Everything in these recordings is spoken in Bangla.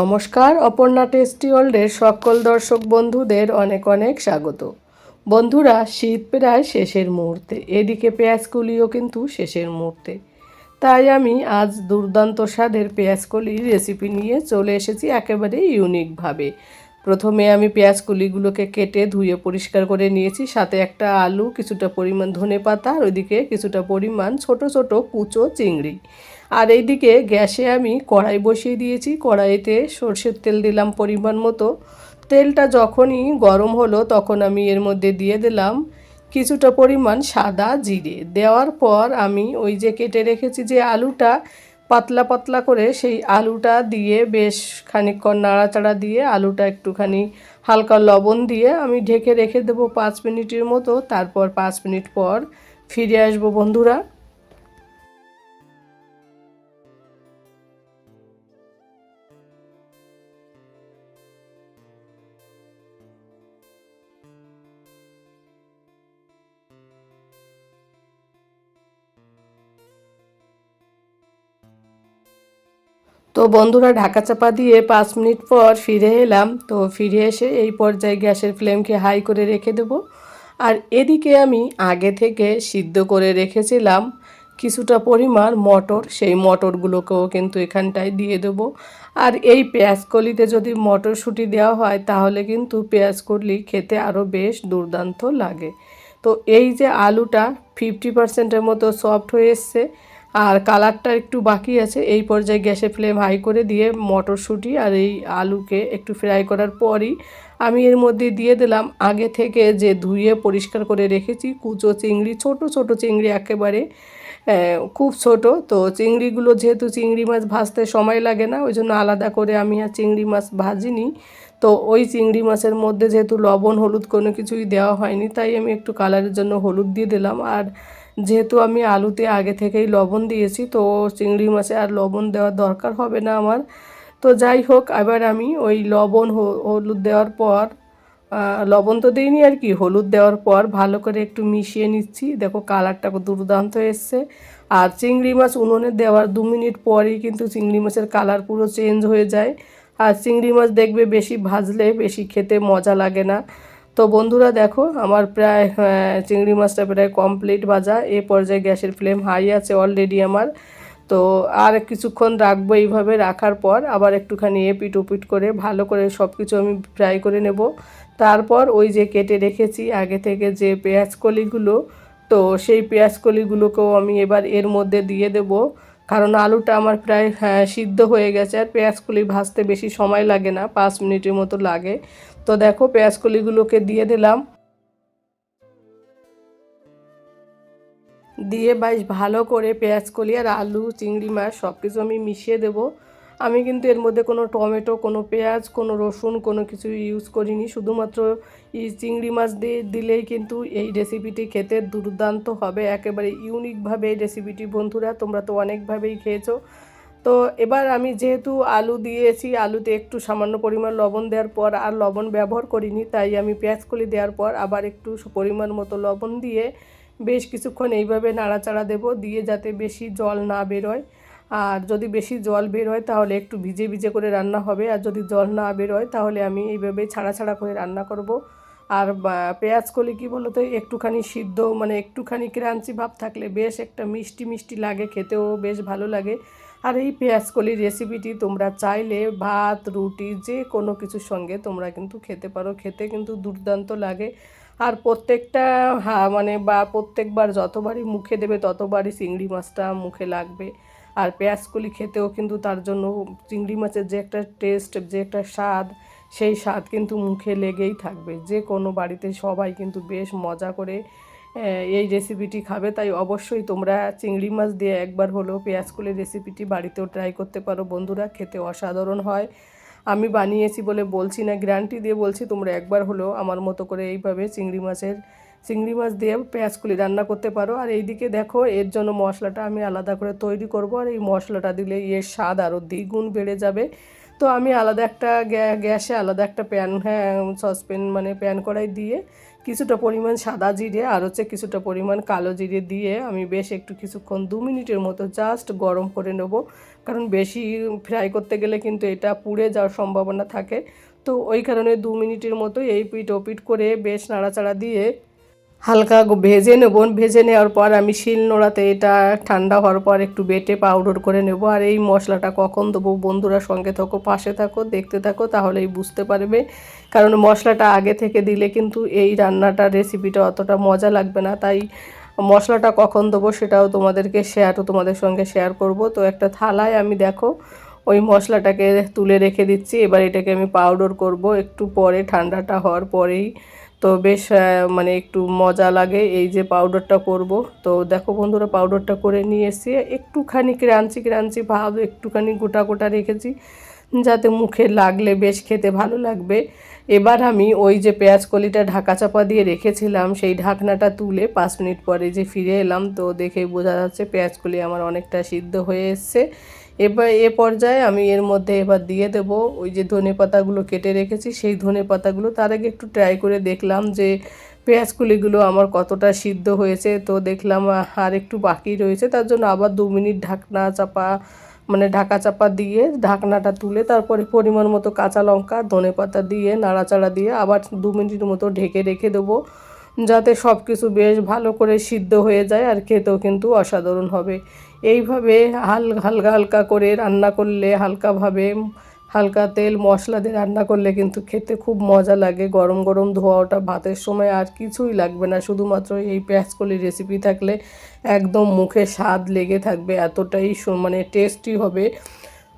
নমস্কার, অপর্ণা টেস্টি ওয়ার্ল্ডের সকল দর্শক বন্ধুদের অনেক অনেক স্বাগত। বন্ধুরা, শীত প্রায় শেষের মুহূর্তে, এদিকে পেঁয়াজকলিও কিন্তু শেষের মুহূর্তে। তাই আমি আজ দুর্দান্ত স্বাদের পেঁয়াজকলির রেসিপি নিয়ে চলে এসেছি একেবারে ইউনিকভাবে। প্রথমে আমি পেঁয়াজ কলিগুলোকে কেটে ধুয়ে পরিষ্কার করে নিয়েছি। সাথে একটা আলু, কিছুটা পরিমাণ ধনে পাতা আর ওইদিকে কিছুটা পরিমাণ ছোট ছোট কুচো চিংড়ি। আর এইদিকে গ্যাসে আমি কড়াই বসিয়ে দিয়েছি। কড়াইতে সর্ষের তেল দিলাম পরিমাণ মতো। তেলটা যখনই গরম হলো তখন আমি এর মধ্যে দিয়ে দিলাম কিছুটা পরিমাণ সাদা জিরে। দেওয়ার পর আমি ওই যে কেটে রেখেছি যে আলুটা, পাতলা পাতলা করে সেই আলুটা দিয়ে বেশ খানিকক্ষণ নাড়াচাড়া দিয়ে আলুটা একটুখানি হালকা লবণ দিয়ে আমি ঢেকে রেখে দেবো পাঁচ মিনিটের মতো। তারপর পাঁচ মিনিট পর ফিরে আসব বন্ধুরা। তো বন্ধুরা ঢাকা চাপা দিয়ে পাঁচ মিনিট পর ফিরে এলাম। তো ফিরে এসে এই পর্যায়ে গ্যাসের ফ্লেমকে হাই করে রেখে দেব। আর এদিকে আমি আগে থেকে সিদ্ধ করে রেখেছিলাম কিছুটা পরিমাণ মটর। সেই মটরগুলোকেও কিন্তু এখানটায় দিয়ে দেব। আর এই পেঁয়াজকলিতে যদি মটরশুঁটি দেওয়া হয়, তাহলে কিন্তু পেঁয়াজকলি খেতে আরও বেশ দুর্দান্ত লাগে। তো এই যে আলুটা ফিফটি পার্সেন্টের মতো সফট হয়ে এসছে আর কালারটা একটু বাকি আছে, এই পর্যায়ে গ্যাসে ফ্লেম হাই করে দিয়ে মটরশুঁটি আর এই আলুকে একটু ফ্রাই করার পরই আমি এর মধ্যে দিয়ে দিলাম আগে থেকে যে ধুয়ে পরিষ্কার করে রেখেছি কুচো চিংড়ি, ছোট ছোট চিংড়ি একেবারে খুব ছোট। তো চিংড়িগুলো যেহেতু চিংড়ি মাছ ভাজতে সময় লাগে না, ওই জন্য আলাদা করে আমি আর চিংড়ি মাছ ভাজিনি। তো ওই চিংড়ি মাছের মধ্যে যেহেতু লবণ, হলুদ কোনো কিছুই দেওয়া হয়নি, তাই আমি একটু কালারের জন্য হলুদ দিয়ে দিলাম। আর যেহেতু আমি আলুতে আগে থেকেই লবণ দিয়েছি, তো চিংড়ি মাছে আর লবণ দেওয়ার দরকার হবে না আমার। তো যাই হোক এবার আমি ওই লবণ হলুদ দেওয়ার পর লবণ তো দিইনি আর কি, হলুদ দেওয়ার পর ভালো করে একটু মিশিয়ে নিচ্ছি। দেখো কালারটা দুর্দান্ত এসছে। আর চিংড়ি মাছ উনুনে দেওয়ার দু মিনিট পরেই কিন্তু চিংড়ি মাছের কালার পুরো চেঞ্জ হয়ে যায়। আর চিংড়ি মাছ দেখবে বেশি ভাজলে বেশি খেতে মজা লাগে না। তো বন্ধুরা দেখো আমার প্রায় চিংড়ি মাছটা প্রায় কমপ্লিট ভাজা। এ পর্যায়ে গ্যাসের ফ্লেম হাই আছে অলরেডি আমার। তো আর কিছুক্ষণ রাখব এইভাবে রাখার পর আবার একটুখানি এপিট ওপিট করে ভালো করে সব কিছু আমি ফ্রাই করে নেব। তারপর ওই যে কেটে রেখেছি আগে থেকে যে পেঁয়াজ কলিগুলো তো সেই পেঁয়াজ কলিগুলোকেও আমি এবার এর মধ্যে দিয়ে দেব। কারণ আলুটা আমার প্রায় হ্যাঁ, সিদ্ধ হয়ে গেছে। আর পেঁয়াজকলি ভাজতে বেশি সময় লাগে না পাঁচ মিনিটের মতো লাগে। তো দেখো পেঁয়াজকলিগুলোকে দিয়ে দিলাম। দিয়ে বেশ ভালো করে পেঁয়াজকলি আর আলু, চিংড়ি মাছ সব কিছু আমি মিশিয়ে দেবো। আমি কিন্তু এর মধ্যে কোনো টমেটো, কোনো পেঁয়াজ, কোনো রসুন, কোনো কিছু ইউজ করিনি। শুধুমাত্র এই চিংড়ি মাছ দিয়ে দিলেই কিন্তু এই রেসিপিটি খেতে দুর্দান্ত হবে। একেবারে ইউনিকভাবে এই রেসিপিটি বন্ধুরা, তোমরা তো অনেকভাবেই খেয়েছো। তো এবার আমি যেহেতু আলু দিয়েছি, আলুতে একটু সামান্য পরিমাণ লবণ দেওয়ার পর আর লবণ ব্যবহার করিনি, তাই আমি পেঁয়াজকলি দেওয়ার পর আবার একটু পরিমাণ মতো লবণ দিয়ে বেশ কিছুক্ষণ এইভাবে নাড়াচাড়া দেব দিয়ে যাতে বেশি জল না বেরোয়। আর যদি বেশি জল বের হয় তাহলে একটু ভিজে ভিজে করে রান্না হবে, আর যদি জল না বের হয় তাহলে আমি এইভাবে ছাড়া ছাড়া করে রান্না করব। আর পেঁয়াজ কলি কী বলতো, একটুখানি সিদ্ধ মানে একটুখানি ক্রাঞ্চি ভাব থাকলে বেশ একটা মিষ্টি মিষ্টি লাগে, খেতেও বেশ ভালো লাগে। আর এই পেঁয়াজ কলির রেসিপিটি তোমরা চাইলে ভাত, রুটি, যে কোনো কিছুর সঙ্গে তোমরা কিন্তু খেতে পারো। খেতে কিন্তু দুর্দান্ত লাগে। আর প্রত্যেকটা হা মানে বা প্রত্যেকবার যতবারই মুখে দেবে ততবারই চিংড়ি মাছটা মুখে লাগবে। আর পেঁয়াজকলি খেতেও কিন্তু তার জন্য চিংড়ি মাছের যে একটা টেস্ট যে একটা স্বাদ, সেই স্বাদ কিন্তু মুখে লেগেই থাকবে। যে কোনো বাড়িতে সবাই কিন্তু বেশ মজা করে এই রেসিপিটি খাবে, তাই অবশ্যই তোমরা চিংড়ি মাছ দিয়ে একবার হলেও পেঁয়াজকলির রেসিপিটি বাড়িতেও ট্রাই করতে পারো। বন্ধুরা, খেতে অসাধারণ হয়। আমি বানিয়েছি বলে বলছি না গ্যারান্টি দিয়ে বলছি তোমরা একবার হলেও আমার মতো করে এইভাবে চিংড়ি মাছের, চিংড়ি মাছ দিয়ে পেঁয়াজকুলি রান্না করতে পারো। আর এইদিকে দেখো, এর জন্য মশলাটা আমি আলাদা করে তৈরি করব। আর এই মশলাটা দিলে এর স্বাদ আরও দ্বিগুণ বেড়ে যাবে। তো আমি আলাদা একটা গ্যাসে আলাদা একটা প্যান হ্যাঁ সসপ্যান মানে প্যান কড়াই দিয়ে কিছুটা পরিমাণ সাদা জিরে আর হচ্ছে কিছুটা পরিমাণ কালো জিরে দিয়ে আমি বেশ একটু কিছুক্ষণ দু মিনিটের মতো জাস্ট গরম করে নেব। কারণ বেশি ফ্রাই করতে গেলে কিন্তু এটা পুড়ে যাওয়ার সম্ভাবনা থাকে। তো ওই কারণে দু মিনিটের মতো এই পিঠ ও পিঠ করে বেশ নাড়াচাড়া দিয়ে হালকা ভেজে নেব। ভেজে নেওয়ার পর আমি শিল নোড়াতে এটা ঠান্ডা হওয়ার পর একটু বেটে পাউডার করে নেব। আর এই মশলাটা কখন দেবো বন্ধুরা সঙ্গে থাকো, পাশে থাকো, দেখতে থাকো, তাহলেই বুঝতে পারবে। কারণ মশলাটা আগে থেকে দিলে কিন্তু এই রান্নাটার রেসিপিটা অতটা মজা লাগবে না। তাই মশলাটা কখন দেবো সেটাও তোমাদেরকে শেয়ার তোমাদের সঙ্গে শেয়ার করব। তো একটা থালায় আমি দেখো, ওই মশলাটাকে তুলে রেখে দিচ্ছি। এবার এটাকে আমি পাউডার করব। একটু পরে ঠান্ডাটা হওয়ার পরেই তো বেশ মানে একটু মজা লাগে এই যে পাউডারটা করব। তো দেখো বন্ধুরা পাউডারটা করে নিয়ে এসে একটুখানি ক্রাঞ্চি ক্রাঞ্চি ভাব, একটুখানি গোটা গোটা রেখেছি। যাতে মুখে লাগলে বেশ খেতে ভালো লাগবে। এবার আমি ওই যে পেঁয়াজ কলিটা ঢাকা চাপা দিয়ে রেখেছিলাম, সেই ঢাকনাটা তুলে পাঁচ মিনিট পরে যে ফিরে এলাম, তো দেখেই বোঝা যাচ্ছে পেঁয়াজ কলি আমার অনেকটা সিদ্ধ হয়ে এসছে। এবার এ পর্যায়ে আমি এর মধ্যে এবার দিয়ে দেব ওই যে ধনে পাতাগুলো কেটে রেখেছি, সেই ধনে পাতাগুলো তার আগে একটু ট্রাই করে দেখলাম যে পেঁয়াজ কুলিগুলো আমার কতটা সিদ্ধ হয়েছে। তো দেখলাম আর একটু বাকি রয়েছে, তার জন্য আবার দু মিনিট ঢাকনা চাপা মানে ঢাকা চাপা দিয়ে ঢাকনাটা তুলে তারপরে পরিমাণ মতো কাঁচা লঙ্কা, ধনে পাতা দিয়ে নাড়াচাড়া দিয়ে আবার দু মিনিট মতো ঢেকে রেখে দেবো যাতে সব কিছু বেশ ভালো করে সিদ্ধ হয়ে যায় আর খেতেও কিন্তু অসাধারণ হবে। এইভাবে হাল হালকা হালকা করে রান্না করলে হালকাভাবে হালকা তেল, মশলা দিয়ে রান্না করলে কিন্তু খেতে খুব মজা লাগে। গরম গরম ধোয়া ওটা ভাতের সময় আর কিছুই লাগবে না। শুধুমাত্র এই পেঁয়াজকলির রেসিপি থাকলে একদম মুখে স্বাদ লেগে থাকবে, এতটাই মানে টেস্টি হবে।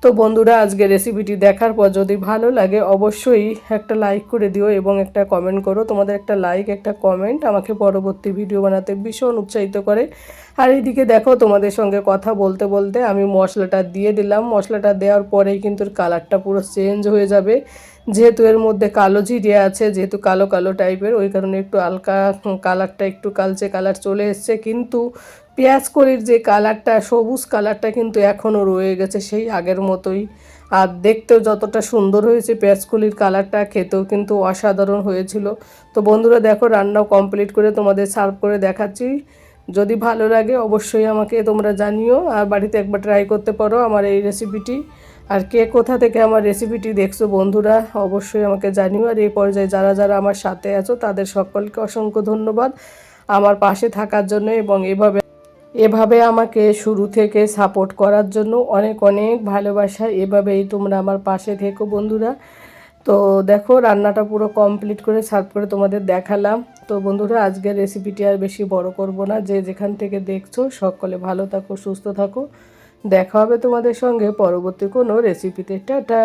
তো বন্ধুরা আজকে রেসিপিটি দেখার পর যদি ভালো লাগে, অবশ্যই একটা লাইক করে দিও এবং একটা কমেন্ট করো। তোমাদের একটা লাইক একটা কমেন্ট আমাকে পরবর্তী ভিডিও বানাতে ভীষণ উৎসাহিত করে। আর এইদিকে দেখো, তোমাদের সঙ্গে কথা বলতে বলতে আমি মশলাটা দিয়ে দিলাম। মশলাটা দেওয়ার পরেই কিন্তু কালারটা পুরো চেঞ্জ হয়ে যাবে। যেহেতু এর মধ্যে কালো জিরে আছে, যেহেতু কালো কালো টাইপের ওই কারণে একটু হালকা কালারটা একটু কালচে কালার চলে এসছে। কিন্তু পেঁয়াজ করির যে কালারটা, সবুজ কালারটা কিন্তু এখনও রয়ে গেছে সেই আগের মতোই। আর দেখতেও যতটা সুন্দর হয়েছে পেঁয়াজকুলির কালারটা, খেতেও কিন্তু অসাধারণ হয়েছিল। তো বন্ধুরা, দেখো, রান্নাও কমপ্লিট করে তোমাদের সার্ভ করে দেখাচ্ছি। যদি ভালো লাগে, অবশ্যই আমাকে তোমরা জানিও আর বাড়িতে একবার ট্রাই করতে পারো আমার এই রেসিপিটি আর কে কোথা থেকে আমার রেসিপিটি দেখছ বন্ধুরা, অবশ্যই আমাকে জানিও। আর এই পর্যায়ে যারা যারা আমার সাথে আছো, তাদের সকলকে অসংখ্য ধন্যবাদ। আমার পাশে থাকার জন্য এবং এভাবে এভাবে আমাকে শুরু থেকে সাপোর্ট করার জন্য অনেক অনেক ভালোবাসা। এভাবেই তোমরা আমার পাশে থেকো বন্ধুরা। তো দেখো, রান্নাটা পুরো কমপ্লিট করে সার্ভ করে তোমাদের দেখালাম। তো বন্ধুরা, আজকের রেসিপিটি আর বেশি বড় করব না। যে যেখান থেকে দেখছ, সকলে ভালো থাকো, সুস্থ থাকো। দেখা হবে তোমাদের সঙ্গে পরবর্তী কোনো রেসিপিতে টাটা!